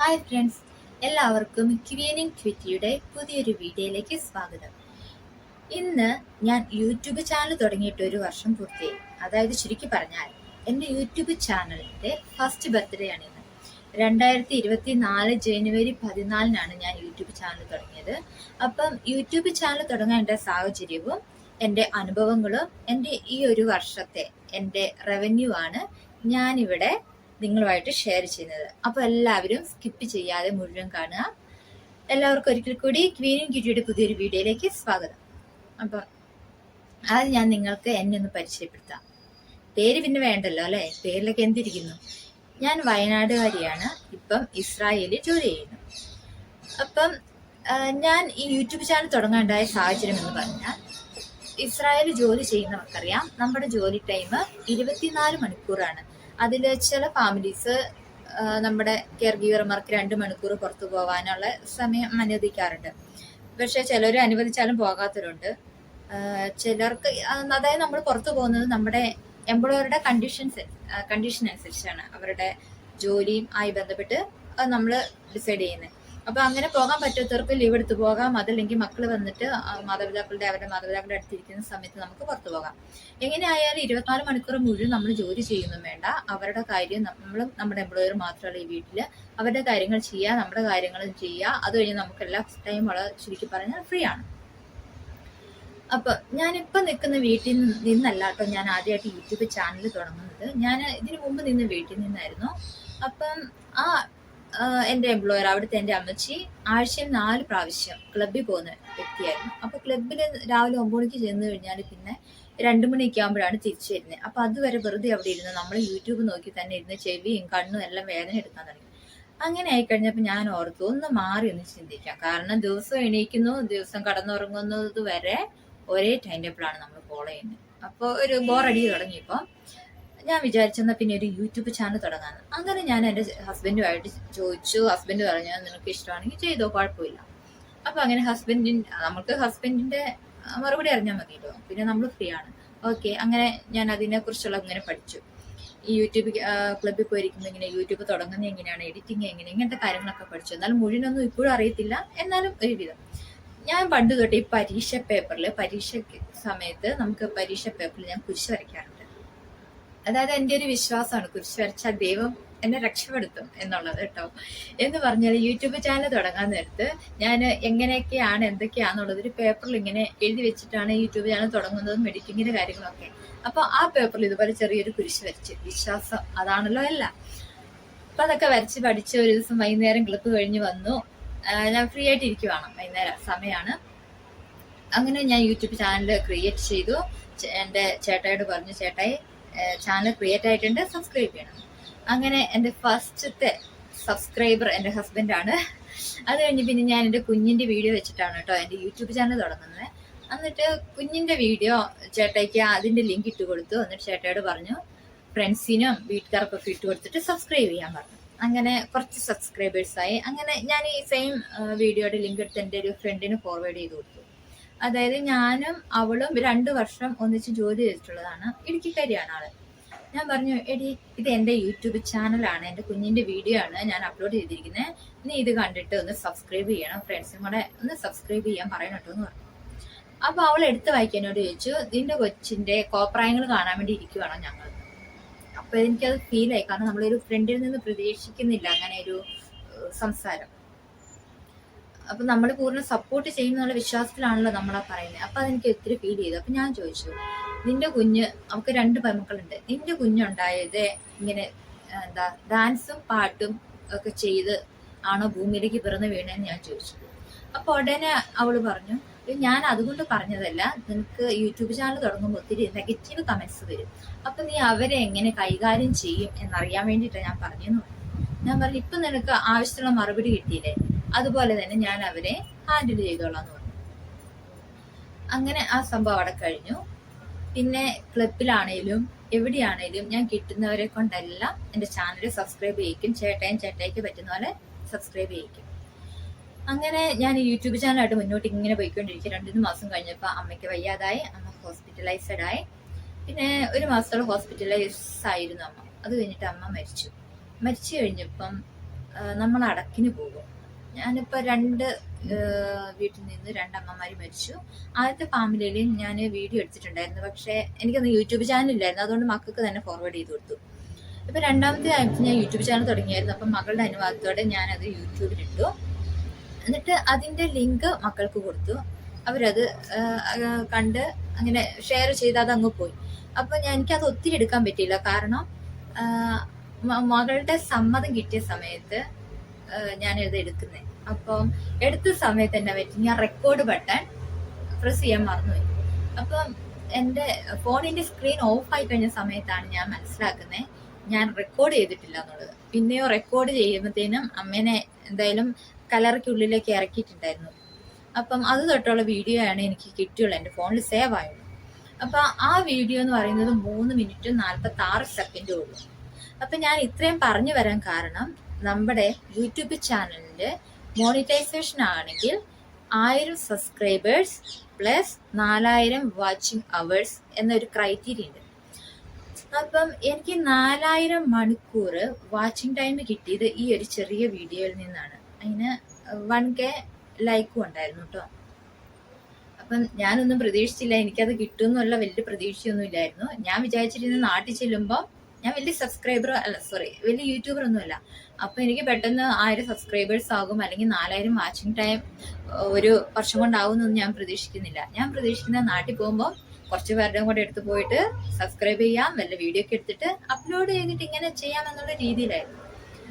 Hi friends എല്ലാവർക്കും ക്വീനിങ് ക്വിറ്റിയുടെ പുതിയൊരു വീഡിയോയിലേക്ക് സ്വാഗതം. ഇന്ന് ഞാൻ യൂട്യൂബ് ചാനൽ തുടങ്ങിയിട്ട് ഒരു വർഷം പൂർത്തിയായി അതായത് ചുരുക്കി പറഞ്ഞാൽ എന്റെ യൂട്യൂബ് ചാനലിന്റെ ഫസ്റ്റ് ബർത്ത്ഡേ ആണ് ഇന്ന്. രണ്ടായിരത്തി ഇരുപത്തി നാല് ജനുവരി പതിനാലിനാണ് ഞാൻ യൂട്യൂബ് ചാനൽ തുടങ്ങിയത്. അപ്പം യൂട്യൂബ് ചാനൽ തുടങ്ങേണ്ട സാഹചര്യവും എന്റെ അനുഭവങ്ങളും എന്റെ ഈ ഒരു വർഷത്തെ എന്റെ റവന്യൂ ആണ് ഞാനിവിടെ നിങ്ങളുമായിട്ട് ഷെയർ ചെയ്യുന്നത്. അപ്പോൾ എല്ലാവരും സ്കിപ്പ് ചെയ്യാതെ മുഴുവൻ കാണുക. എല്ലാവർക്കും ഒരിക്കൽ കൂടി ക്വീനും കിറ്റിയുടെ പുതിയൊരു വീഡിയോയിലേക്ക് സ്വാഗതം. അപ്പം അത് ഞാൻ നിങ്ങൾക്ക് എന്നെ ഒന്ന് പരിചയപ്പെടുത്താം. പേര് പിന്നെ വേണ്ടല്ലോ അല്ലേ? പേരിലൊക്കെ എന്തിരിക്കുന്നു? ഞാൻ വയനാടുകാരിയാണ്. ഇപ്പം ഇസ്രായേലിൽ ജോലി ചെയ്യുന്നു. അപ്പം ഞാൻ ഈ യൂട്യൂബ് ചാനൽ തുടങ്ങാണ്ടായ സാഹചര്യം എന്ന് പറഞ്ഞാൽ ഇസ്രായേൽ ജോലി ചെയ്യുന്നവർക്കറിയാം. നമ്മുടെ ജോലി ടൈം ഇരുപത്തിനാല് മണിക്കൂറാണ്. അതിൽ ചില ഫാമിലീസ് നമ്മുടെ കെയർ ഗീവർമാർക്ക് രണ്ട് മണിക്കൂർ പുറത്തു പോകാനുള്ള സമയം അനുവദിക്കാറുണ്ട്. പക്ഷെ ചിലർ അനുവദിച്ചാലും പോകാത്തവരുണ്ട്. ചിലർക്ക് അതായത് നമ്മൾ പുറത്തു പോകുന്നത് നമ്മുടെ എംപ്ലോയറുടെ കണ്ടീഷൻസ് കണ്ടീഷൻ അനുസരിച്ചാണ് അവരുടെ ജോലിയും ആയി ബന്ധപ്പെട്ട് നമ്മൾ ഡിസൈഡ് ചെയ്യുന്നത് അപ്പൊ അങ്ങനെ പോകാൻ പറ്റാത്തവർക്ക് ലീവ് എടുത്ത് പോകാം. അതല്ലെങ്കിൽ മക്കൾ വന്നിട്ട് മാതാപിതാക്കളുടെ അവരുടെ മാതാപിതാക്കളുടെ അടുത്തിരിക്കുന്ന സമയത്ത് നമുക്ക് പുറത്തു പോകാം. എങ്ങനെയായാലും ഇരുപത്തിനാല് മണിക്കൂർ മുഴുവൻ നമ്മൾ ജോലി ചെയ്യുന്നും വേണ്ട. അവരുടെ കാര്യം നമ്മൾ നമ്മുടെ എംപ്ലോയർ മാത്രമല്ല ഈ വീട്ടിൽ അവരുടെ കാര്യങ്ങൾ ചെയ്യുക നമ്മുടെ കാര്യങ്ങളും ചെയ്യുക അത് കഴിഞ്ഞ് നമുക്ക് എല്ലാ ടൈം വളരെ ചുരുക്കി പറഞ്ഞാൽ ഫ്രീ ആണ്. അപ്പൊ ഞാനിപ്പോ നിൽക്കുന്ന വീട്ടിൽ നിന്നല്ല കേട്ടോ ഞാൻ ആദ്യമായിട്ട് യൂട്യൂബ് ചാനൽ തുടങ്ങുന്നത്. ഞാൻ ഇതിനു മുമ്പ് നിന്ന വീട്ടിൽ നിന്നായിരുന്നു. അപ്പം ആ, എന്റെ എംപ്ലോയർ അവിടുത്തെ എന്റെ അമ്മച്ചി ആഴ്ചയിൽ നാല് പ്രാവശ്യം ക്ലബ്ബിൽ പോകുന്ന വ്യക്തിയായിരുന്നു. അപ്പൊ ക്ലബ്ബിൽ രാവിലെ ഒമ്പത് മണിക്ക് ചെന്ന് കഴിഞ്ഞാൽ പിന്നെ രണ്ടു മണിയൊക്കെ ആകുമ്പോഴാണ് തിരിച്ചു വരുന്നത് അപ്പൊ അതുവരെ വെറുതെ അവിടെ ഇരുന്ന് നമ്മൾ യൂട്യൂബ് നോക്കി തന്നെ ഇരുന്ന് ചെവിയും കണ്ണും എല്ലാം വേദന എടുക്കാൻ തുടങ്ങി. അങ്ങനെ ആയിക്കഴിഞ്ഞപ്പോൾ ഞാൻ ഓർത്തു ഒന്ന് മാറി ഒന്ന് ചിന്തിക്കാം. കാരണം ദിവസം എണീക്കുന്നു ദിവസം കടന്നുറങ്ങുന്നത് വരെ ഒരേ ടൈം ടേബിളാണ് നമ്മൾ ഫോളോ ചെയ്യുന്നത്. അപ്പോൾ ഒരു ബോറടി തുടങ്ങിയപ്പോൾ ഞാൻ വിചാരിച്ചെന്നാൽ പിന്നെ ഒരു യൂട്യൂബ് ചാനൽ തുടങ്ങാന്ന്. അങ്ങനെ ഞാൻ എന്റെ ഹസ്ബൻഡുമായിട്ട് ചോദിച്ചു. ഹസ്ബൻഡ് പറഞ്ഞു നിങ്ങൾക്ക് ഇഷ്ടമാണെങ്കിൽ ചെയ്തോ കുഴപ്പമില്ല. അപ്പൊ അങ്ങനെ ഹസ്ബൻഡിൻ നമുക്ക് ഹസ്ബൻഡിന്റെ മറുപടി അറിഞ്ഞാൽ മതിയല്ലോ. പിന്നെ നമ്മൾ ഫ്രീ ആണ് ഓക്കെ അങ്ങനെ ഞാൻ അതിനെ കുറിച്ചുള്ള ഇങ്ങനെ പഠിച്ചു. ഈ യൂട്യൂബ് ക്ലബ്ബിൽ പോയിരിക്കുമ്പോൾ ഇങ്ങനെ യൂട്യൂബ് തുടങ്ങുന്നത് എങ്ങനെയാണ് എഡിറ്റിംഗ് എങ്ങനെ ഇങ്ങനത്തെ കാര്യങ്ങളൊക്കെ പഠിച്ചു. എന്നാലും മുഴുവനൊന്നും ഇപ്പോഴും അറിയത്തില്ല. എന്നാലും ഒരുവിധം ഞാൻ പണ്ട് തൊട്ട് ഈ പരീക്ഷ പേപ്പറിൽ പരീക്ഷ സമയത്ത് നമുക്ക് പരീക്ഷ പേപ്പറിൽ ഞാൻ കുരിശ് വരയ്ക്കാറുണ്ട്. അതായത് എന്റെ ഒരു വിശ്വാസമാണ് കുരിശ് വരച്ചാൽ ദൈവം എന്നെ രക്ഷപ്പെടുത്തും എന്നുള്ളത് കേട്ടോ. എന്ന് പറഞ്ഞാൽ യൂട്യൂബ് ചാനൽ തുടങ്ങാൻ നേരത്ത് ഞാൻ എങ്ങനെയൊക്കെയാണ് എന്തൊക്കെയാണെന്നുള്ളത് ഒരു പേപ്പറിൽ ഇങ്ങനെ എഴുതി വെച്ചിട്ടാണ് യൂട്യൂബ് ചാനൽ തുടങ്ങുന്നതും എഡിറ്റിങ്ങിന്റെ കാര്യങ്ങളൊക്കെ. അപ്പോൾ ആ പേപ്പറിൽ ഇതുപോലെ ചെറിയൊരു കുരിശ് വരച്ച് വിശ്വാസം അതാണല്ലോ അല്ല. അപ്പൊ അതൊക്കെ വരച്ച് പഠിച്ച് ഒരു ദിവസം വൈകുന്നേരം ക്ലിപ്പ് കഴിഞ്ഞ് വന്നു. ഞാൻ ഫ്രീ ആയിട്ട് ഇരിക്കുവാണ് വൈകുന്നേരം സമയമാണ്. അങ്ങനെ ഞാൻ യൂട്യൂബ് ചാനൽ ക്രിയേറ്റ് ചെയ്തു. എന്റെ ചേട്ടായോട് പറഞ്ഞു ചേട്ടായി ചാനൽ ക്രിയേറ്റ് ആയിട്ടുണ്ട് സബ്സ്ക്രൈബ് ചെയ്യണം. അങ്ങനെ എന്റെ ഫസ്റ്റത്തെ സബ്സ്ക്രൈബർ എന്റെ ഹസ്ബൻഡാണ് അത് കഴിഞ്ഞ് പിന്നെ ഞാൻ എന്റെ കുഞ്ഞിന്റെ വീഡിയോ വെച്ചിട്ടാണ് കേട്ടോ എന്റെ യൂട്യൂബ് ചാനൽ തുടങ്ങുന്നത്. എന്നിട്ട് കുഞ്ഞിന്റെ വീഡിയോ ചേട്ടയ്ക്ക് അതിന്റെ ലിങ്ക് ഇട്ട് കൊടുത്തു. എന്നിട്ട് ചേട്ടയോട് പറഞ്ഞു ഫ്രണ്ട്സിനും വീട്ടുകാർക്കൊക്കെ ഇട്ട് കൊടുത്തിട്ട് സബ്സ്ക്രൈബ് ചെയ്യാൻ പറഞ്ഞു. അങ്ങനെ കുറച്ച് സബ്സ്ക്രൈബേഴ്സായി അങ്ങനെ ഞാൻ ഈ സെയിം വീഡിയോയുടെ ലിങ്ക് എടുത്ത് എന്റെ ഒരു ഫ്രണ്ടിന് ഫോർവേഡ് ചെയ്ത് കൊടുത്തു. അതായത് ഞാനും അവളും രണ്ടു വർഷം ഒന്നിച്ച് ജോലി ചെയ്തിട്ടുള്ളതാണ് ഇടുക്കിക്കാരിയാണ് ആൾ ഞാൻ പറഞ്ഞു എടി ഇത് എന്റെ യൂട്യൂബ് ചാനലാണ് എന്റെ കുഞ്ഞിന്റെ വീഡിയോ ആണ് ഞാൻ അപ്ലോഡ് ചെയ്തിരിക്കുന്നത് നീ ഇത് കണ്ടിട്ട് ഒന്ന് സബ്സ്ക്രൈബ് ചെയ്യണം ഫ്രണ്ട്സും കൂടെ ഒന്ന് സബ്സ്ക്രൈബ് ചെയ്യാൻ പറയണം കേട്ടോ എന്ന് പറഞ്ഞു. അപ്പൊ അവൾ എടുത്ത് വായിക്കാനോട് ചോദിച്ചു നിന്റെ കൊച്ചിന്റെ കോപ്രായങ്ങൾ കാണാൻ വേണ്ടി ഇരിക്കുവാണോ ഞങ്ങൾ? അപ്പൊ എനിക്കത് ആയി കാരണം നമ്മളൊരു ഫ്രണ്ടിൽ നിന്ന് പ്രതീക്ഷിക്കുന്നില്ല അങ്ങനെ ഒരു സംസാരം. അപ്പൊ നമ്മൾ പൂർണ സപ്പോർട്ട് ചെയ്യുന്നുള്ള വിശ്വാസത്തിലാണല്ലോ നമ്മളാ പറയുന്നത് അപ്പൊ അതെനിക്ക് ഒത്തിരി ഫീൽ ചെയ്തു. അപ്പൊ ഞാൻ ചോദിച്ചു നിന്റെ കുഞ്ഞ് അവൾക്ക് രണ്ട് പെൺമക്കളുണ്ട്. നിന്റെ കുഞ്ഞുണ്ടായത് ഇങ്ങനെ എന്താ ഡാൻസും പാട്ടും ഒക്കെ ചെയ്ത് ആണോ ഭൂമിയിലേക്ക് പിറന്നു വീണെന്ന് ഞാൻ ചോദിച്ചു. അപ്പൊ ഉടനെ അവൾ പറഞ്ഞു ഞാൻ അതുകൊണ്ട് പറഞ്ഞതല്ല. നിനക്ക് യൂട്യൂബ് ചാനൽ തുടങ്ങുമ്പോൾ ഒത്തിരി നെഗറ്റീവ് കമന്റ്സ് വരും. അപ്പൊ നീ അവരെ എങ്ങനെ കൈകാര്യം ചെയ്യും എന്നറിയാൻ വേണ്ടിയിട്ടാണ് ഞാൻ പറഞ്ഞു ഞാൻ പറഞ്ഞു ഇപ്പൊ നിനക്ക് ആവശ്യമുള്ള മറുപടി കിട്ടിയില്ലേ? അതുപോലെ തന്നെ ഞാൻ അവരെ ഹാൻഡിൽ ചെയ്തോളാം എന്ന് പറഞ്ഞു. അങ്ങനെ ആ സംഭവം അവിടെ കഴിഞ്ഞു. പിന്നെ ക്ലബിലാണേലും എവിടെയാണേലും ഞാൻ കിട്ടുന്നവരെ കൊണ്ടെല്ലാം എന്റെ ചാനൽ സബ്സ്ക്രൈബ് ചെയ്യിക്കും. ചേട്ടയും ചേട്ടയ്ക്ക് പറ്റുന്ന പോലെ സബ്സ്ക്രൈബ് ചെയ്യിക്കും. അങ്ങനെ ഞാൻ യൂട്യൂബ് ചാനലായിട്ട് മുന്നോട്ട് ഇങ്ങനെ പോയിക്കൊണ്ടിരിക്കും രണ്ടു മാസം കഴിഞ്ഞപ്പോൾ അമ്മയ്ക്ക് വയ്യാതായി. അമ്മ ഹോസ്പിറ്റലൈസ്ഡ് ആയി. പിന്നെ ഒരു മാസത്തോളം ഹോസ്പിറ്റലൈസ് ആയിരുന്നു അമ്മ. അത് കഴിഞ്ഞിട്ട് അമ്മ മരിച്ചു. മരിച്ചു കഴിഞ്ഞപ്പം നമ്മൾ അടക്കിന് പോകും. ഞാനിപ്പോൾ രണ്ട് വീട്ടിൽ നിന്ന് രണ്ടമ്മമാര് മരിച്ചു. ആദ്യത്തെ ഫാമിലിയിൽ ഞാൻ വീഡിയോ എടുത്തിട്ടുണ്ടായിരുന്നു. പക്ഷേ എനിക്കൊന്ന് യൂട്യൂബ് ചാനൽ ഇല്ലായിരുന്നു അതുകൊണ്ട് മക്കൾക്ക് തന്നെ ഫോർവേഡ് ചെയ്ത് കൊടുത്തു. ഇപ്പം രണ്ടാമത്തെ ആയിട്ട് ഞാൻ യൂട്യൂബ് ചാനൽ തുടങ്ങിയായിരുന്നു. അപ്പം മകളുടെ അനുവാദത്തോടെ ഞാനത് യൂട്യൂബിലിട്ടു എന്നിട്ട് അതിന്റെ ലിങ്ക് മക്കൾക്ക് കൊടുത്തു. അവരത് കണ്ട് അങ്ങനെ ഷെയർ ചെയ്ത് അത് അങ്ങ് പോയി. അപ്പോൾ ഞാൻ എനിക്കത് ഒത്തിരി എടുക്കാൻ പറ്റിയില്ല. കാരണം മകളുടെ സമ്മതം കിട്ടിയ സമയത്ത് ഞാൻ ഇത് എടുക്കുന്നത് അപ്പം എടുത്ത സമയത്ത് എന്നെ പറ്റി ഞാൻ റെക്കോർഡ് ബട്ടൺ പ്രസ് ചെയ്യാൻ മറന്നുപോയി. അപ്പം എന്റെ ഫോണിന്റെ സ്ക്രീൻ ഓഫ് ആയി കഴിഞ്ഞ സമയത്താണ് ഞാൻ മനസ്സിലാക്കുന്നത് ഞാൻ റെക്കോർഡ് ചെയ്തിട്ടില്ല എന്നുള്ളത്. പിന്നെയോ റെക്കോർഡ് ചെയ്യുമ്പോഴത്തേനും അമ്മേനെ എന്തായാലും കലറയ്ക്കുള്ളിലേക്ക് ഇറക്കിയിട്ടുണ്ടായിരുന്നു. അപ്പം അത് തൊട്ടുള്ള വീഡിയോ ആണ് എനിക്ക് കിട്ടിയുള്ളൂ എന്റെ ഫോണിൽ സേവ് ആയുള്ളൂ. അപ്പം ആ വീഡിയോ എന്ന് പറയുന്നത് മൂന്ന് മിനിറ്റ് നാൽപ്പത്തി ആറ് സെക്കൻഡേ ഉള്ളൂ. അപ്പൊ ഞാൻ ഇത്രയും പറഞ്ഞു വരാൻ കാരണം നമ്മുടെ യൂട്യൂബ് ചാനലിന്റെ മോണിറ്റൈസേഷൻ ആണെങ്കിൽ ആയിരം സബ്സ്ക്രൈബേഴ്സ് പ്ലസ് നാലായിരം വാച്ചിങ് അവേഴ്സ് എന്നൊരു ക്രൈറ്റീരിയ ഉണ്ട്. അപ്പം എനിക്ക് നാലായിരം മണിക്കൂർ വാച്ചിങ് ടൈം കിട്ടിയത് ഈ ഒരു ചെറിയ വീഡിയോയിൽ നിന്നാണ്. അതിന് വൺ കെ ലൈക്കും ഉണ്ടായിരുന്നു കേട്ടോ അപ്പം ഞാനൊന്നും പ്രതീക്ഷിച്ചില്ല. എനിക്കത് കിട്ടുമെന്നുള്ള വലിയ പ്രതീക്ഷയൊന്നും ഇല്ലായിരുന്നു ഞാൻ വിചാരിച്ചിരുന്ന നാട്ടിൽ ചെല്ലുമ്പോൾ ഞാൻ വലിയ സബ്സ്ക്രൈബർ അല്ല സോറി വലിയ യൂട്യൂബർ ഒന്നുമല്ല. അപ്പൊ എനിക്ക് പെട്ടെന്ന് ആയിരം സബ്സ്ക്രൈബേഴ്സ് ആകും അല്ലെങ്കിൽ നാലായിരം വാച്ചിങ് ടൈം ഒരു വർഷം കൊണ്ടാവുമെന്നൊന്നും ഞാൻ പ്രതീക്ഷിക്കുന്നില്ല. ഞാൻ പ്രതീക്ഷിക്കുന്ന നാട്ടിൽ പോകുമ്പോൾ കുറച്ച് പേരുടെയും കൂടെ എടുത്തു പോയിട്ട് സബ്സ്ക്രൈബ് ചെയ്യാം വല്ല വീഡിയോ ഒക്കെ എടുത്തിട്ട് അപ്ലോഡ് ചെയ്തിട്ട് ഇങ്ങനെ ചെയ്യാം എന്നുള്ള രീതിയിലായിരുന്നു.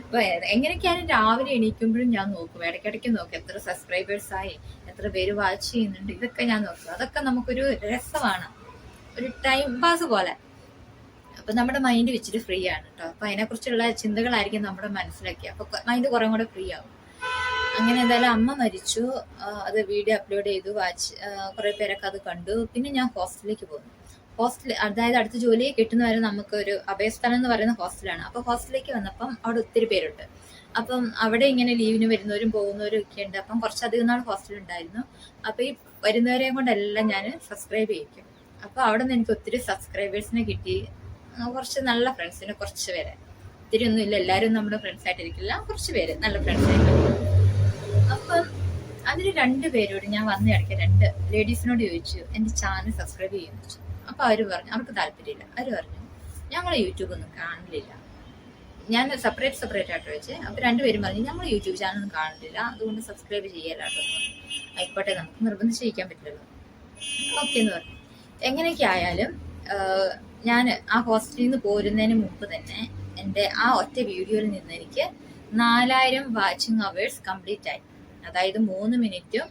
അപ്പൊ എങ്ങനെയൊക്കെയാണ് രാവിലെ എണീക്കുമ്പോഴും ഞാൻ നോക്കും. ഇടയ്ക്കിടയ്ക്ക് നോക്കും എത്ര സബ്സ്ക്രൈബേഴ്സ് ആയി എത്ര പേര് വാച്ച് ചെയ്യുന്നുണ്ട് ഇതൊക്കെ ഞാൻ നോക്കും. അതൊക്കെ നമുക്കൊരു രസമാണ്. ഒരു ടൈം പാസ് പോലെ. അപ്പൊ നമ്മുടെ മൈൻഡ് വെച്ചിട്ട് ഫ്രീ ആണ് കേട്ടോ അപ്പൊ അതിനെക്കുറിച്ചുള്ള ചിന്തകളായിരിക്കും നമ്മുടെ മനസ്സിലാക്കി. അപ്പൊ മൈൻഡ് കുറെ കൂടെ ഫ്രീ ആവും. അങ്ങനെ എന്തായാലും അമ്മ മരിച്ചു. അത് വീഡിയോ അപ്ലോഡ് ചെയ്തു വാച്ച് കുറെ പേരൊക്കെ അത് കണ്ടു. പിന്നെ ഞാൻ ഹോസ്റ്റലിലേക്ക് പോന്നു. ഹോസ്റ്റൽ അതായത് അടുത്ത ജോലി കിട്ടുന്നവരെ നമുക്ക് ഒരു അഭയസ്ഥലം എന്ന് പറയുന്ന ഹോസ്റ്റലാണ് അപ്പൊ ഹോസ്റ്റലിലേക്ക് വന്നപ്പം അവിടെ ഒത്തിരി പേരുണ്ട്. അപ്പം അവിടെ ഇങ്ങനെ ലീവിന് വരുന്നവരും പോകുന്നവരും ഒക്കെ ഉണ്ട്. അപ്പം കുറച്ചധികം നാൾ ഹോസ്റ്റൽ ഉണ്ടായിരുന്നു. അപ്പൊ ഈ വരുന്നവരെയും കൊണ്ടെല്ലാം ഞാൻ സബ്സ്ക്രൈബ് ചെയ്യിക്കും. അപ്പൊ അവിടെ നിന്ന് എനിക്ക് ഒത്തിരി സബ്സ്ക്രൈബേഴ്സിനെ കിട്ടി. കുറച്ച് നല്ല ഫ്രണ്ട്സിനെ കുറച്ച് പേരെ. ഒത്തിരി ഒന്നും ഇല്ല എല്ലാവരും നമ്മുടെ ഫ്രണ്ട്സ് ആയിട്ടിരിക്കില്ല കുറച്ച് പേര് നല്ല ഫ്രണ്ട്സ് ആയിട്ട് അപ്പം അതിന് രണ്ട് പേരോട് ഞാൻ വന്ന ഇടയ്ക്ക് രണ്ട് ലേഡീസിനോട് ചോദിച്ചു എന്റെ ചാനൽ സബ്സ്ക്രൈബ് ചെയ്യുന്നു ചോദിച്ചു അപ്പൊ അവർ പറഞ്ഞു അവർക്ക് താല്പര്യമില്ല. അവർ പറഞ്ഞു ഞങ്ങൾ യൂട്യൂബ് ഒന്നും കാണില്ല. ഞാൻ സെപ്പറേറ്റ് സെപ്പറേറ്റ് ആയിട്ട് വെച്ച് അപ്പൊ രണ്ടുപേരും പറഞ്ഞു ഞങ്ങൾ യൂട്യൂബ് ചാനൽ ഒന്നും കാണില്ല അതുകൊണ്ട് സബ്സ്ക്രൈബ് ചെയ്യലാട്ടോ. ആയിക്കോട്ടെ നമുക്ക് നിർബന്ധിച്ച് ചെയ്യിക്കാൻ പറ്റില്ലല്ലോ. ഓക്കെ എന്ന് പറഞ്ഞു. എങ്ങനെയൊക്കെ ആയാലും ഞാൻ ആ ഹോസ്റ്റലിൽ നിന്ന് പോരുന്നതിന് മുമ്പ് തന്നെ എന്റെ ആ ഒറ്റ വീഡിയോയിൽ നിന്ന് എനിക്ക് നാലായിരം വാച്ചിങ് അവേഴ്സ് കംപ്ലീറ്റ് ആയി. അതായത് മൂന്ന് മിനിറ്റും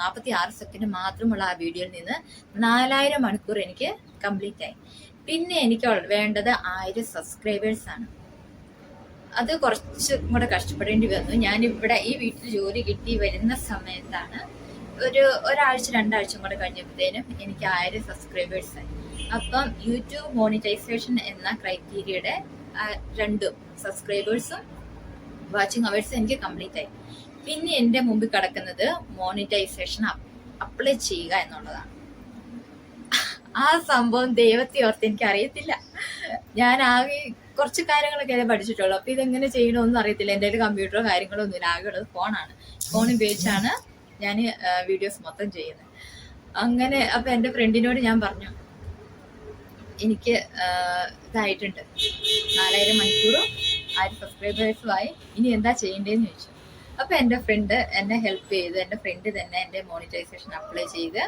നാൽപ്പത്തി ആറ് സെക്കൻഡ് മാത്രമുള്ള ആ വീഡിയോയിൽ നിന്ന് നാലായിരം മണിക്കൂർ എനിക്ക് കംപ്ലീറ്റ് ആയി. പിന്നെ എനിക്ക് വേണ്ടത് ആയിരം സബ്സ്ക്രൈബേഴ്സ് ആണ്. അത് കുറച്ച് കൂടെ കഷ്ടപ്പെടേണ്ടി വന്നു. ഞാൻ ഇവിടെ ഈ വീട്ടിൽ ജോലി കിട്ടി വരുന്ന സമയത്താണ് ഒരു ഒരാഴ്ച രണ്ടാഴ്ച കൂടെ കഴിഞ്ഞപ്പോഴത്തേനും എനിക്ക് ആയിരം സബ്സ്ക്രൈബേഴ്സ് ആയി. അപ്പം യൂട്യൂബ് മോണിറ്റൈസേഷൻ എന്ന ക്രൈറ്റീരിയയുടെ രണ്ടും സബ്സ്ക്രൈബേഴ്സും വാച്ചിങ് അവേഴ്സും എനിക്ക് കംപ്ലീറ്റ് ആയി പിന്നെ എന്റെ മുമ്പിൽ കിടക്കുന്നത് മോണിറ്റൈസേഷൻ അപ്ലൈ ചെയ്യുക എന്നുള്ളതാണ്. ആ സംഭവം ദൈവത്തെ ഓർത്ത് എനിക്ക് അറിയത്തില്ല ഞാൻ ആകെ കുറച്ച് കാര്യങ്ങളൊക്കെ അതിനെ പഠിച്ചിട്ടുള്ളൂ. അപ്പൊ ഇതെങ്ങനെ ചെയ്യണമെന്നും അറിയത്തില്ല. എന്റെ കയ്യിൽ കമ്പ്യൂട്ടറോ കാര്യങ്ങളോ ഒന്നുമില്ല ആകെ ഉള്ളത് ഫോണാണ്. ഫോൺ ഉപയോഗിച്ചാണ് ഞാൻ വീഡിയോസ് മൊത്തം ചെയ്യുന്നത്. അങ്ങനെ അപ്പൊ എന്റെ ഫ്രണ്ടിനോട് ഞാൻ പറഞ്ഞു എനിക്ക് ഇതായിട്ടുണ്ട്. നാലായിരം മണിക്കൂറും ആയിരം സബ്സ്ക്രൈബേഴ്സും ആയി. ഇനി എന്താ ചെയ്യേണ്ടതെന്ന് ചോദിച്ചു. അപ്പൊ എന്റെ ഫ്രണ്ട് എന്നെ ഹെൽപ്പ് ചെയ്ത് എന്റെ ഫ്രണ്ട് തന്നെ എന്റെ മോണിറ്റൈസേഷൻ അപ്ലൈ ചെയ്ത്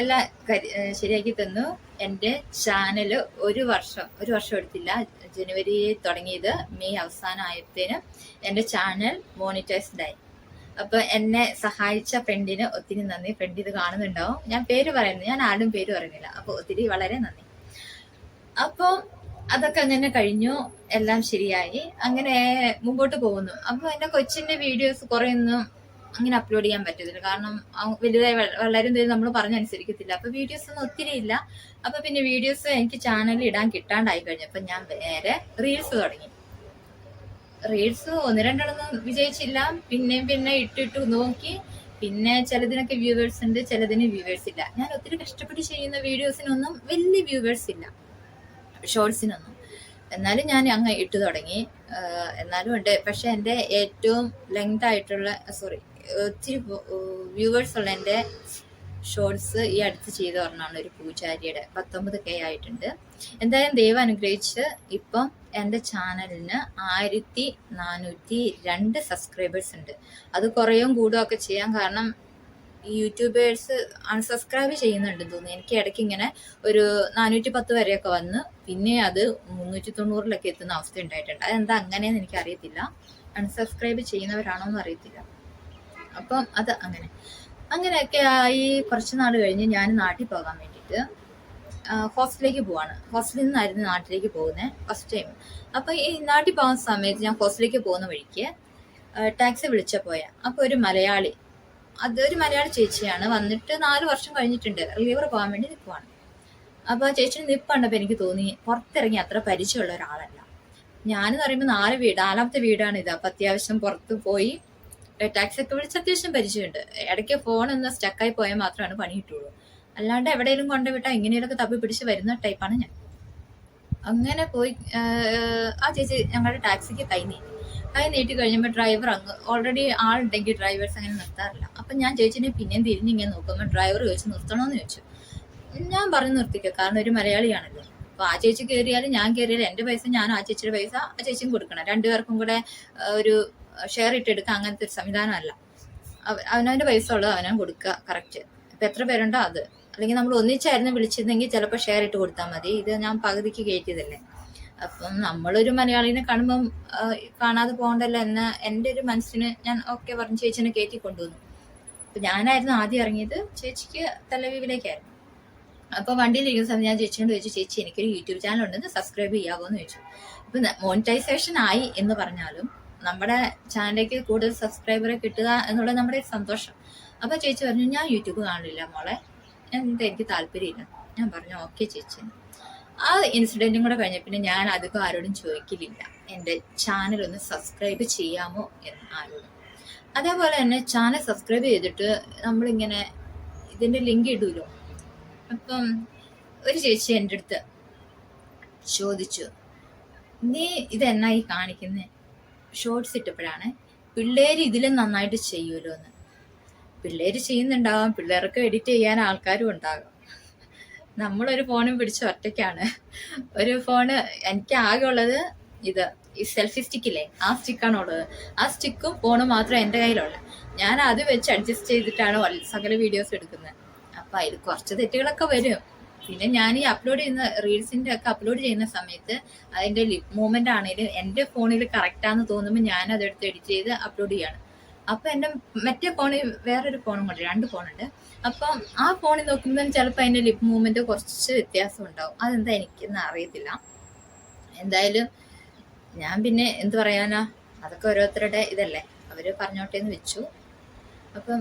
എല്ലാം ശരിയാക്കി തന്നു. എന്റെ ചാനൽ ഒരു വർഷം ഒരു വർഷം എടുത്തില്ല. ജനുവരി തുടങ്ങിയത് മെയ് അവസാനം ആയപ്പോഴത്തേനും എന്റെ ചാനൽ മോണിറ്റൈസ്ഡ് ആയി. അപ്പൊ എന്നെ സഹായിച്ച ഫ്രണ്ടിന് ഒത്തിരി നന്ദി. ഫ്രണ്ട് ഇത് കാണുന്നുണ്ടാവും. ഞാൻ പേര് പറയുന്നു ഞാൻ ആരും പേര് പറയുന്നില്ല. അപ്പോൾ ഒത്തിരി വളരെ നന്ദി. അപ്പോൾ അതൊക്കെ അങ്ങനെ കഴിഞ്ഞു. എല്ലാം ശരിയായി. അങ്ങനെ മുമ്പോട്ട് പോകുന്നു. അപ്പൊ എന്റെ കൊച്ചിന്റെ വീഡിയോസ് കുറെ ഒന്നും അങ്ങനെ അപ്ലോഡ് ചെയ്യാൻ പറ്റത്തില്ല. കാരണം വലുതായി വളരെ തോറും നമ്മൾ പറഞ്ഞനുസരിക്കത്തില്ല അപ്പൊ വീഡിയോസ് ഒന്നും ഒത്തിരി ഇല്ല. അപ്പൊ പിന്നെ വീഡിയോസ് എനിക്ക് ചാനലിൽ ഇടാൻ കിട്ടാണ്ടായി കഴിഞ്ഞു. അപ്പൊ ഞാൻ നേരെ റീൽസ് തുടങ്ങി. റീൽസ് ഒന്ന് രണ്ടെണ്ണം വിജയിച്ചില്ല. പിന്നെയും പിന്നെ ഇട്ടിട്ട് നോക്കി. പിന്നെ ചിലതിനൊക്കെ വ്യൂവേഴ്സ് ഉണ്ട് ചിലതിന് വ്യൂവേഴ്സ് ഇല്ല. ഞാൻ ഒത്തിരി കഷ്ടപ്പെട്ട് ചെയ്യുന്ന വീഡിയോസിനൊന്നും വലിയ വ്യൂവേഴ്സ് ഇല്ല. ഷോർട്സിനൊന്നും. എന്നാലും ഞാൻ അങ്ങ് ഇട്ട് തുടങ്ങി. എന്നാലും ഉണ്ട്. പക്ഷെ എന്റെ ഏറ്റവും ലെങ്ത് ആയിട്ടുള്ള സോറി ഒത്തിരി വ്യൂവേഴ്സ് ഉള്ള എന്റെ ഷോർട്സ് ഈ അടുത്ത് ചെയ്ത ഒരെണ്ണമാണ് ഒരു പൂജാരിയുടെ പത്തൊമ്പത് കെ ആയിട്ടുണ്ട്. എന്തായാലും ദൈവം അനുഗ്രഹിച്ച് ഇപ്പം എന്റെ ചാനലിന് ആയിരത്തി നാനൂറ്റി രണ്ട് സബ്സ്ക്രൈബേഴ്സ് ഉണ്ട്. അത് കുറയും കൂടുകയൊക്കെ ചെയ്യാം. കാരണം യൂട്യൂബേഴ്സ് അൺസബ്സ്ക്രൈബ് ചെയ്യുന്നുണ്ട് തോന്നുന്നു. എനിക്ക് ഇടയ്ക്ക് ഇങ്ങനെ ഒരു നാനൂറ്റി പത്ത് വരെയൊക്കെ വന്ന് പിന്നെ അത് മുന്നൂറ്റി തൊണ്ണൂറിലൊക്കെ എത്തുന്ന അവസ്ഥ ഉണ്ടായിട്ടുണ്ട്. അതെന്താ അങ്ങനെയെന്ന് എനിക്ക് അറിയത്തില്ല. അൺസബ്സ്ക്രൈബ് ചെയ്യുന്നവരാണോ എന്ന് അറിയത്തില്ല. അപ്പം അത് അങ്ങനെ. അങ്ങനെയൊക്കെ ആയി കുറച്ച് നാൾ കഴിഞ്ഞ് ഞാൻ നാട്ടിൽ പോകാൻ വേണ്ടിയിട്ട് ഹോസ്റ്റലിലേക്ക് പോവാണ്. ഹോസ്റ്റലിൽ നിന്നായിരുന്നു നാട്ടിലേക്ക് പോകുന്നത് ഫസ്റ്റ് ടൈം അപ്പോൾ ഈ നാട്ടിൽ പോകുന്ന സമയത്ത് ഞാൻ ഹോസ്റ്റലിലേക്ക് പോകുന്ന വഴിക്ക് ടാക്സി വിളിച്ച പോയ. അപ്പോൾ ഒരു മലയാളി അതൊരു മലയാളി ചേച്ചിയാണ്. വന്നിട്ട് നാല് വർഷം കഴിഞ്ഞിട്ടുണ്ട്. റിലീവർ പോകാൻ വേണ്ടി നിൽക്കുവാണ് അപ്പോൾ ചേച്ചിയുടെ നിപ്പ് കണ്ടപ്പോൾ എനിക്ക് തോന്നി പുറത്തിറങ്ങി അത്ര പരിചയമുള്ള ഒരാളല്ല. ഞാനെന്ന് പറയുമ്പോൾ നാല് വീട് നാലാമത്തെ വീടാണ് ഇത്. അപ്പം അത്യാവശ്യം പുറത്ത് പോയി ടാക്സി ഒക്കെ വിളിച്ച് അത്യാവശ്യം പരിചയമുണ്ട്. ഇടയ്ക്ക് ഫോൺ ഒന്ന് സ്റ്റക്കായി പോയാൽ മാത്രമാണ് പണി കിട്ടുള്ളൂ. അല്ലാണ്ട് എവിടെയെങ്കിലും കൊണ്ടുവിട്ടാൽ ഇങ്ങനെയൊക്കെ തപ്പി പിടിച്ച് വരുന്ന ടൈപ്പാണ് ഞാൻ. അങ്ങനെ പോയി ആ ചേച്ചി ഞങ്ങളുടെ ടാക്സിക്ക് കൈ നീട്ടി. കൈ നീട്ടി കഴിഞ്ഞപ്പോൾ ഡ്രൈവർ അങ്ങ് ഓൾറെഡി ആളുണ്ടെങ്കിൽ ഡ്രൈവേഴ്സ് അങ്ങനെ നിർത്താറില്ല. അപ്പം ഞാൻ ചോദിച്ചിട്ട് പിന്നെയും തിരിഞ്ഞിങ്ങനെ നോക്കുമ്പോൾ ഡ്രൈവർ ചോദിച്ചു നിർത്തണമെന്ന് ചോദിച്ചു. ഞാൻ പറഞ്ഞു നിർത്തിക്കുക കാരണം ഒരു മലയാളിയാണല്ലോ. അപ്പൊ ആ ചേച്ചി കയറിയാലും ഞാൻ കയറിയാലും എന്റെ പൈസ ഞാൻ ആ ചേച്ചിയുടെ പൈസ ആ ചേച്ചിയും കൊടുക്കണം. രണ്ടുപേർക്കും കൂടെ ഒരു ഷെയർ ഇട്ടെടുക്കുക അങ്ങനത്തെ ഒരു സംവിധാനമല്ല. അവ- അവനവന്റെ പൈസ ഉള്ളത് അവനവൻ കൊടുക്കുക കറക്റ്റ് ഇപ്പൊ എത്ര പേരുണ്ടോ അത്. അല്ലെങ്കിൽ നമ്മൾ ഒന്നിച്ചായിരുന്നു വിളിച്ചിരുന്നെങ്കിൽ ചിലപ്പോൾ ഷെയർ ഇട്ട് കൊടുത്താൽ മതി. ഇത് ഞാൻ പകുതിക്ക് കയറ്റിയതല്ലേ. അപ്പം നമ്മളൊരു മലയാളിനെ കാണുമ്പം കാണാതെ പോകണ്ടല്ലോ എന്ന എന്റെ ഒരു മനസ്സിന് ഞാൻ ഓക്കെ പറഞ്ഞു ചേച്ചിനെ കയറ്റി കൊണ്ടുവന്നു. അപ്പൊ ഞാനായിരുന്നു ആദ്യം ഇറങ്ങിയത് ചേച്ചിക്ക് തലവീവിലേക്കായിരുന്നു. അപ്പൊ വണ്ടിയിലിരിക്കുന്ന സമയത്ത് ഞാൻ ചേച്ചിയോട് ചോദിച്ചു ചേച്ചി എനിക്കൊരു യൂട്യൂബ് ചാനൽ ഉണ്ടെന്ന് സബ്സ്ക്രൈബ് ചെയ്യാവോ? എന്ന് ചോദിച്ചു. അപ്പൊ മോണിറ്റൈസേഷൻ ആയി എന്ന് പറഞ്ഞാലും നമ്മുടെ ചാനലിലേക്ക് കൂടുതൽ സബ്സ്ക്രൈബറെ കിട്ടുക എന്നുള്ളത് നമ്മുടെ സന്തോഷം. അപ്പൊ ചേച്ചി പറഞ്ഞു ഞാൻ യൂട്യൂബ് കാണില്ല മോളെ എന്താ എനിക്ക് താല്പര്യമില്ല. ഞാൻ പറഞ്ഞു ഓക്കെ ചേച്ചി. ആ ഇൻസിഡന്റും കൂടെ കഴിഞ്ഞ പിന്നെ ഞാൻ അധികം ആരോടും ചോദിക്കില്ല എന്റെ ചാനൽ ഒന്ന് സബ്സ്ക്രൈബ് ചെയ്യാമോ എന്ന് ആരോടും. അതേപോലെ തന്നെ ചാനൽ സബ്സ്ക്രൈബ് ചെയ്തിട്ട് നമ്മളിങ്ങനെ ഇതിന്റെ ലിങ്ക് ഇടൂലോ? അപ്പം ഒരു ചേച്ചി എന്റെ അടുത്ത് ചോദിച്ചു നീ ഇതെന്നായി കാണിക്കുന്നത് ഷോർട്സ് ഇട്ടപ്പോഴാണ് പിള്ളേർ ഇതിലും നന്നായിട്ട് ചെയ്യുമല്ലോ എന്ന് പിള്ളേര് ചെയ്യുന്നുണ്ടാവാം പിള്ളേർക്ക് എഡിറ്റ് ചെയ്യാൻ ആൾക്കാരും ഉണ്ടാകും. നമ്മളൊരു ഫോണും പിടിച്ച ഒറ്റയ്ക്കാണ്. ഒരു ഫോണ് എനിക്ക് ആകെ ഉള്ളത് ഇത് ഈ സെൽഫി സ്റ്റിക്കില്ലേ? ആ സ്റ്റിക്കാണ് ഉള്ളത് ആ സ്റ്റിക്കും ഫോണും മാത്രം എന്റെ കയ്യിലുള്ള ഞാൻ അത് വെച്ച് അഡ്ജസ്റ്റ് ചെയ്തിട്ടാണ് സകല വീഡിയോസ് എടുക്കുന്നത്. അപ്പം അതിൽ കുറച്ച് തെറ്റുകളൊക്കെ വരും. പിന്നെ ഞാൻ ഈ അപ്ലോഡ് ചെയ്യുന്ന റീൽസിന്റെ ഒക്കെ അപ്ലോഡ് ചെയ്യുന്ന സമയത്ത് അതിന്റെ ലിപ് മൂവ്മെന്റ് ആണെങ്കിലും എന്റെ ഫോണിൽ കറക്റ്റാന്ന് തോന്നുമ്പോൾ ഞാൻ അതെടുത്ത് എഡിറ്റ് ചെയ്ത് അപ്ലോഡ് ചെയ്യാണ്. അപ്പൊ എന്റെ മറ്റേ ഫോണിൽ വേറൊരു ഫോണും കൊണ്ട് രണ്ട് ഫോണുണ്ട് അപ്പം ആ ഫോണിൽ നോക്കുമ്പോൾ ചിലപ്പോൾ അതിന്റെ ലിപ് മൂവ്മെന്റ് കുറച്ച് വ്യത്യാസം ഉണ്ടാവും. അതെന്താ എനിക്കൊന്നും അറിയത്തില്ല. എന്തായാലും ഞാൻ പിന്നെ എന്ത് പറയാനാ? അതൊക്കെ ഓരോരുത്തരുടെ ഇതല്ലേ. അവർ പറഞ്ഞോട്ടെ എന്ന് വെച്ചു. അപ്പം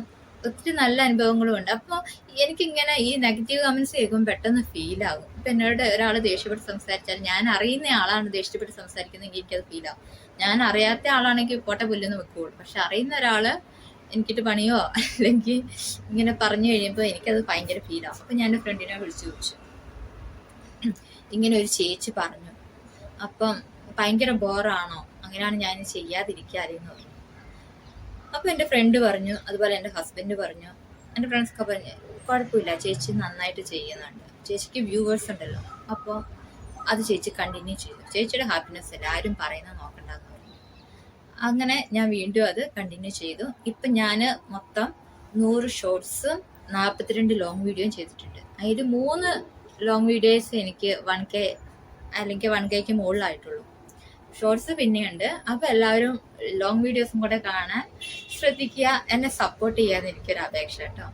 ഒത്തിരി നല്ല അനുഭവങ്ങളും ഉണ്ട്. അപ്പോൾ എനിക്കിങ്ങനെ ഈ നെഗറ്റീവ് കമന്റ്സ് കേൾക്കുമ്പോൾ പെട്ടെന്ന് ഫീൽ ആകും. ഇപ്പം എന്നോട് ഒരാൾ ദേഷ്യപ്പെട്ട് സംസാരിച്ചാൽ ഞാൻ അറിയുന്ന ആളാണ് ദേഷ്യപ്പെട്ട് സംസാരിക്കുന്നതെങ്കിൽ എനിക്കത് ഫീൽ ആകും ഞാൻ അറിയാത്ത ആളാണെങ്കിൽ പോട്ടെ പുല്ലെന്ന് വെക്കുള്ളൂ. പക്ഷെ അറിയുന്ന ഒരാൾ എനിക്കിട്ട് പണിയോ അല്ലെങ്കിൽ ഇങ്ങനെ പറഞ്ഞു കഴിയുമ്പോൾ എനിക്കത് ഭയങ്കര ഫീൽ ആവും. അപ്പം ഞാൻ ഫ്രണ്ടിനെ വിളിച്ചു ചോദിച്ചു. ഇങ്ങനെ ഒരു ചേച്ചി പറഞ്ഞു. അപ്പം ഭയങ്കര ബോറാണോ അങ്ങനെയാണ് ഞാൻ ചെയ്യാതിരിക്കാറെന്ന് പറഞ്ഞു. അപ്പൊ എന്റെ ഫ്രണ്ട് പറഞ്ഞു അതുപോലെ എന്റെ ഹസ്ബൻഡ് പറഞ്ഞു. എന്റെ ഫ്രണ്ട്സ് ഒക്കെ പറഞ്ഞു കുഴപ്പമില്ല ചേച്ചി നന്നായിട്ട് ചെയ്യുന്നുണ്ട്. ചേച്ചിക്ക് വ്യൂവേഴ്സ് ഉണ്ടല്ലോ. അപ്പോൾ അത് ചേച്ചി കണ്ടിന്യൂ ചെയ്തു. ചേച്ചിയുടെ ഹാപ്പിനെസ് അല്ല ആരും പറയുന്നത് നോക്കണ്ടെന്ന് പറഞ്ഞു. അങ്ങനെ ഞാൻ വീണ്ടും അത് കണ്ടിന്യൂ ചെയ്തു. ഇപ്പം ഞാൻ മൊത്തം നൂറ് ഷോർട്സും നാൽപ്പത്തിരണ്ട് ലോങ് വീഡിയോയും ചെയ്തിട്ടുണ്ട്. അതിൽ മൂന്ന് ലോങ് വീഡിയോസ് എനിക്ക് വൺ കെ അല്ലെങ്കിൽ വൺ കെക്ക് മുകളിലായിട്ടുള്ളൂ. ഷോർട്സ് പിന്നെയുണ്ട്. അപ്പോൾ എല്ലാവരും ലോങ് വീഡിയോസും കൂടെ കാണാൻ ശ്രദ്ധിക്കുക. എന്നെ സപ്പോർട്ട് ചെയ്യാൻ എനിക്കൊരു അപേക്ഷ കേട്ടോ.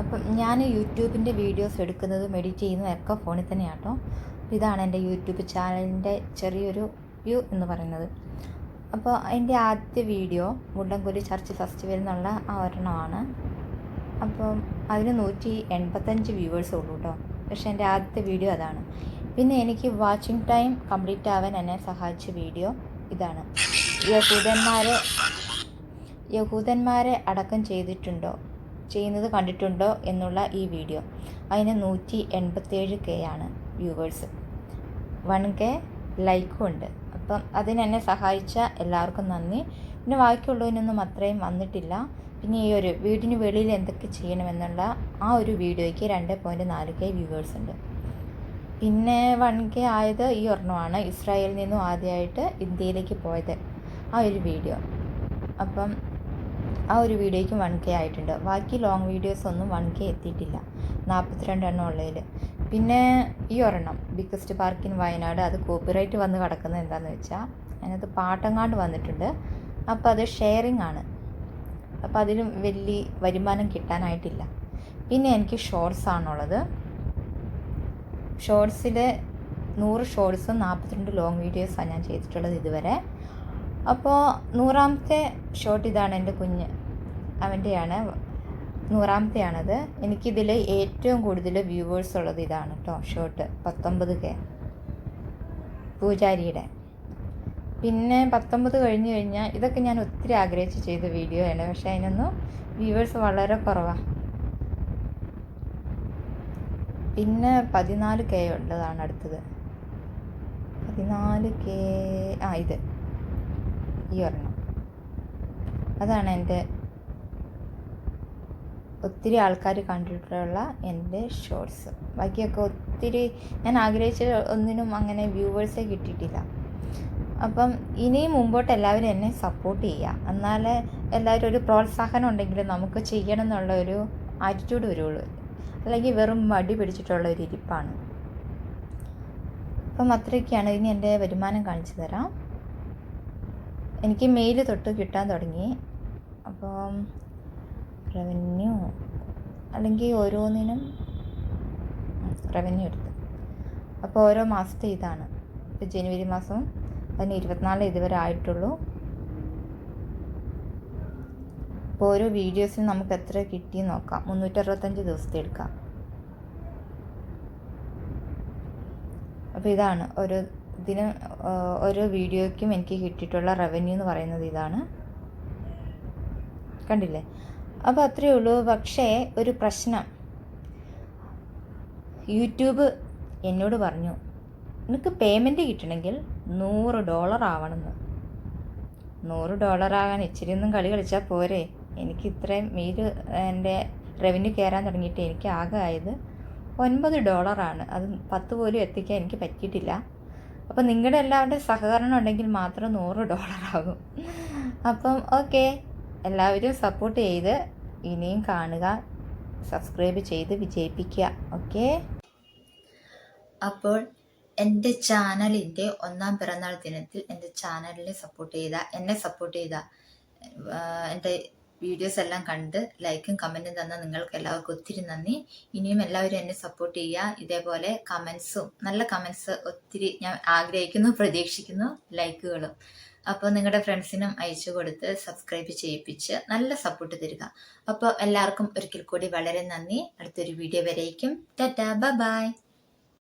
അപ്പം ഞാൻ യൂട്യൂബിന്റെ വീഡിയോസ് എടുക്കുന്നതും എഡിറ്റ് ചെയ്യുന്നതും ഒക്കെ ഫോണിൽ തന്നെയാണ് കേട്ടോ ഇതാണ് എന്റെ യൂട്യൂബ് ചാനലിന്റെ ചെറിയൊരു വ്യൂ എന്ന് പറയുന്നത്. അപ്പോൾ എന്റെ ആദ്യത്തെ വീഡിയോ മുണ്ടൻകുരി ചർച്ച് ഫെസ്റ്റിവൽ എന്നുള്ള ആ ഒരെണ്ണമാണ്. അപ്പം അതിന് നൂറ്റി എൺപത്തഞ്ച് വ്യൂവേഴ്സ് ഉള്ളൂ കേട്ടോ. പക്ഷേ എന്റെ ആദ്യത്തെ വീഡിയോ അതാണ്. പിന്നെ എനിക്ക് വാച്ചിങ് ടൈം കംപ്ലീറ്റ് ആവാൻ എന്നെ സഹായിച്ച വീഡിയോ ഇതാണ്. യഹൂദന്മാരെ യഹൂദന്മാരെ അടക്കം ചെയ്തിട്ടുണ്ടോ? ചെയ്യുന്നത് കണ്ടിട്ടുണ്ടോ എന്നുള്ള ഈ വീഡിയോ. അതിന് നൂറ്റി എൺപത്തേഴ് കെ ആണ് വ്യൂവേഴ്സ്. വൺ കെ ലൈക്കും ഉണ്ട്. അപ്പം അതിനെന്നെ സഹായിച്ച എല്ലാവർക്കും നന്ദി. പിന്നെ ബാക്കിയുള്ളതിനൊന്നും അത്രയും വന്നിട്ടില്ല. പിന്നെ ഈ ഒരു വീടിന് വെളിയിൽ എന്തൊക്കെ ചെയ്യണമെന്നുള്ള ആ ഒരു വീഡിയോയ്ക്ക് രണ്ട് പോയിന്റ് നാല് കെ വ്യൂവേഴ്സ് ഉണ്ട്. പിന്നെ വൺ കെ ആയത് ഈ ഒരെണ്ണമാണ്. ഇസ്രായേലിൽ നിന്നും ആദ്യമായിട്ട് ഇന്ത്യയിലേക്ക് പോയത്. ആ ഒരു വീഡിയോ. അപ്പം ആ ഒരു വീഡിയോയ്ക്കും വൺ കെ ആയിട്ടുണ്ട്. ബാക്കി ലോങ് വീഡിയോസ് ഒന്നും വൺ കെ എത്തിയിട്ടില്ല. നാൽപ്പത്തിരണ്ട് എണ്ണം ഉള്ളതിൽ പിന്നെ ഈ ഒരെണ്ണം ബിഗ്ഗസ്റ്റ് പാർക്ക് ഇൻ വയനാട്. അത് കോപ്പിറൈറ്റ് വന്ന് കിടക്കുന്നത് എന്താണെന്ന് വെച്ചാൽ അതിനകത്ത് പാട്ടങ്ങാണ്ട് വന്നിട്ടുണ്ട്. അപ്പോൾ അത് ഷെയറിംഗ് ആണ്. അപ്പോൾ അതിലും വലിയ വരുമാനം കിട്ടാനായിട്ടില്ല. പിന്നെ എനിക്ക് ഷോർട്സ് ആണുള്ളത്. ഷോർട്സിൽ നൂറ് ഷോർട്സും നാൽപ്പത്തിരണ്ട് ലോങ് വീഡിയോസാണ് ഞാൻ ചെയ്തിട്ടുള്ളത് ഇതുവരെ. അപ്പോൾ നൂറാമത്തെ ഷോട്ട് ഇതാണ് എന്റെ കുഞ്ഞ്. അവന്റെയാണ്. നൂറാമത്തെയാണത്. എനിക്കിതിൽ ഏറ്റവും കൂടുതൽ വ്യൂവേഴ്സ് ഉള്ളത് ഇതാണ് കേട്ടോ ഷോട്ട് പത്തൊമ്പത് കെ പൂജാരിയുടെ. പിന്നെ പത്തൊമ്പത് കഴിഞ്ഞ് കഴിഞ്ഞാൽ ഇതൊക്കെ ഞാൻ ഒത്തിരി ആഗ്രഹിച്ച് ചെയ്ത വീഡിയോ ആണ് പക്ഷേ അതിനൊന്നും വ്യൂവേഴ്സ് വളരെ കുറവാണ് പിന്നെ പതിനാല് കെ ഉള്ളതാണ് അടുത്തത്. പതിനാല് കെ ആ ഇത്. ഈ ഒരെണ്ണം. അതാണ് എന്റെ ഒത്തിരി ആൾക്കാർ കണ്ടിട്ടുള്ള എന്റെ ഷോർട്സ് ബാക്കിയൊക്കെ ഒത്തിരി ഞാൻ ആഗ്രഹിച്ച ഒന്നിനും അങ്ങനെ വ്യൂവേഴ്സേ കിട്ടിയിട്ടില്ല. അപ്പം ഇനിയും മുമ്പോട്ട് എല്ലാവരും എന്നെ സപ്പോർട്ട് ചെയ്യുക. എന്നാലേ എല്ലാവരും ഒരു പ്രോത്സാഹനം ഉണ്ടെങ്കിൽ നമുക്ക് ചെയ്യണം എന്നുള്ള ഒരു ആറ്റിറ്റ്യൂഡ് വരുള്ളൂ. അല്ലെങ്കിൽ വെറും മടി പിടിച്ചിട്ടുള്ള ഒരു ഇരിപ്പാണ്. അപ്പം അത്രയൊക്കെയാണ്. ഇനി എന്റെ വരുമാനം കാണിച്ചു തരാം. എനിക്ക് മെയിൽ തൊട്ട് കിട്ടാൻ തുടങ്ങി. അപ്പം റവന്യൂ അല്ലെങ്കിൽ ഓരോന്നിനും റവന്യൂ എടുത്ത്. അപ്പോൾ ഓരോ മാസത്തെ ഇതാണ്. ഇപ്പോൾ ജനുവരി മാസം അതിന് ഇരുപത്തിനാല് ഇതുവരെ ആയിട്ടുള്ളൂ. അപ്പോൾ ഓരോ വീഡിയോസിനും നമുക്ക് എത്ര കിട്ടി നോക്കാം. മുന്നൂറ്ററുപത്തഞ്ച് ദിവസത്തെ എടുക്കാം. അപ്പോൾ ഇതാണ് ഓരോ ഇതിന് ഓരോ വീഡിയോയ്ക്കും എനിക്ക് കിട്ടിയിട്ടുള്ള റവന്യൂ എന്ന് പറയുന്നത് ഇതാണ്. കണ്ടില്ലേ? അപ്പോൾ അത്രയേ ഉള്ളൂ. പക്ഷേ ഒരു പ്രശ്നം. യൂട്യൂബ് എന്നോട് പറഞ്ഞു നിനക്ക് പേയ്മെന്റ് കിട്ടണമെങ്കിൽ നൂറ് ഡോളർ ആവണമെന്ന്. നൂറ് ഡോളർ ആകാൻ ഇച്ചിരി ഒന്നും കളി കളിച്ചാൽ പോരെ. എനിക്ക് ഇത്രയും മീര് എന്റെ റവന്യൂ കയറാൻ തുടങ്ങിയിട്ട് എനിക്ക് ആകെ ആയത് ഒൻപത് ഡോളറാണ് അത് പത്ത് പോലും എത്തിക്കാൻ എനിക്ക് പറ്റിയിട്ടില്ല. അപ്പം നിങ്ങളുടെ എല്ലാവരുടെ സഹകരണം ഉണ്ടെങ്കിൽ മാത്രം നൂറ് ഡോളറാകും. അപ്പം ഓക്കെ. എല്ലാവരും സപ്പോർട്ട് ചെയ്ത് ഇനിയും കാണുക സബ്സ്ക്രൈബ് ചെയ്ത് വിജയിപ്പിക്കുക. ഓക്കെ. അപ്പോൾ എന്റെ ചാനലിന്റെ ഒന്നാം പിറന്നാൾ ദിനത്തിൽ എന്റെ ചാനലിനെ സപ്പോർട്ട് ചെയ്ത എന്നെ സപ്പോർട്ട് ചെയ്ത എന്റെ വീഡിയോസ് എല്ലാം കണ്ട് ലൈക്കും കമന്റും തന്ന നിങ്ങൾക്ക് എല്ലാവർക്കും ഒത്തിരി നന്ദി. ഇനിയും എല്ലാവരും എന്നെ സപ്പോർട്ട് ചെയ്യുക. ഇതേപോലെ കമൻസും നല്ല കമൻസ് ഒത്തിരി ഞാൻ ആഗ്രഹിക്കുന്നു പ്രതീക്ഷിക്കുന്നു ലൈക്കുകളും അപ്പോൾ നിങ്ങളുടെ ഫ്രണ്ട്സിനും അയച്ചു കൊടുത്ത് സബ്സ്ക്രൈബ് ചെയ്യിപ്പിച്ച് നല്ല സപ്പോർട്ട് തരിക. അപ്പോൾ എല്ലാവർക്കും ഒരിക്കൽ കൂടി വളരെ നന്ദി. അടുത്തൊരു വീഡിയോ വരേക്കും. Tata bye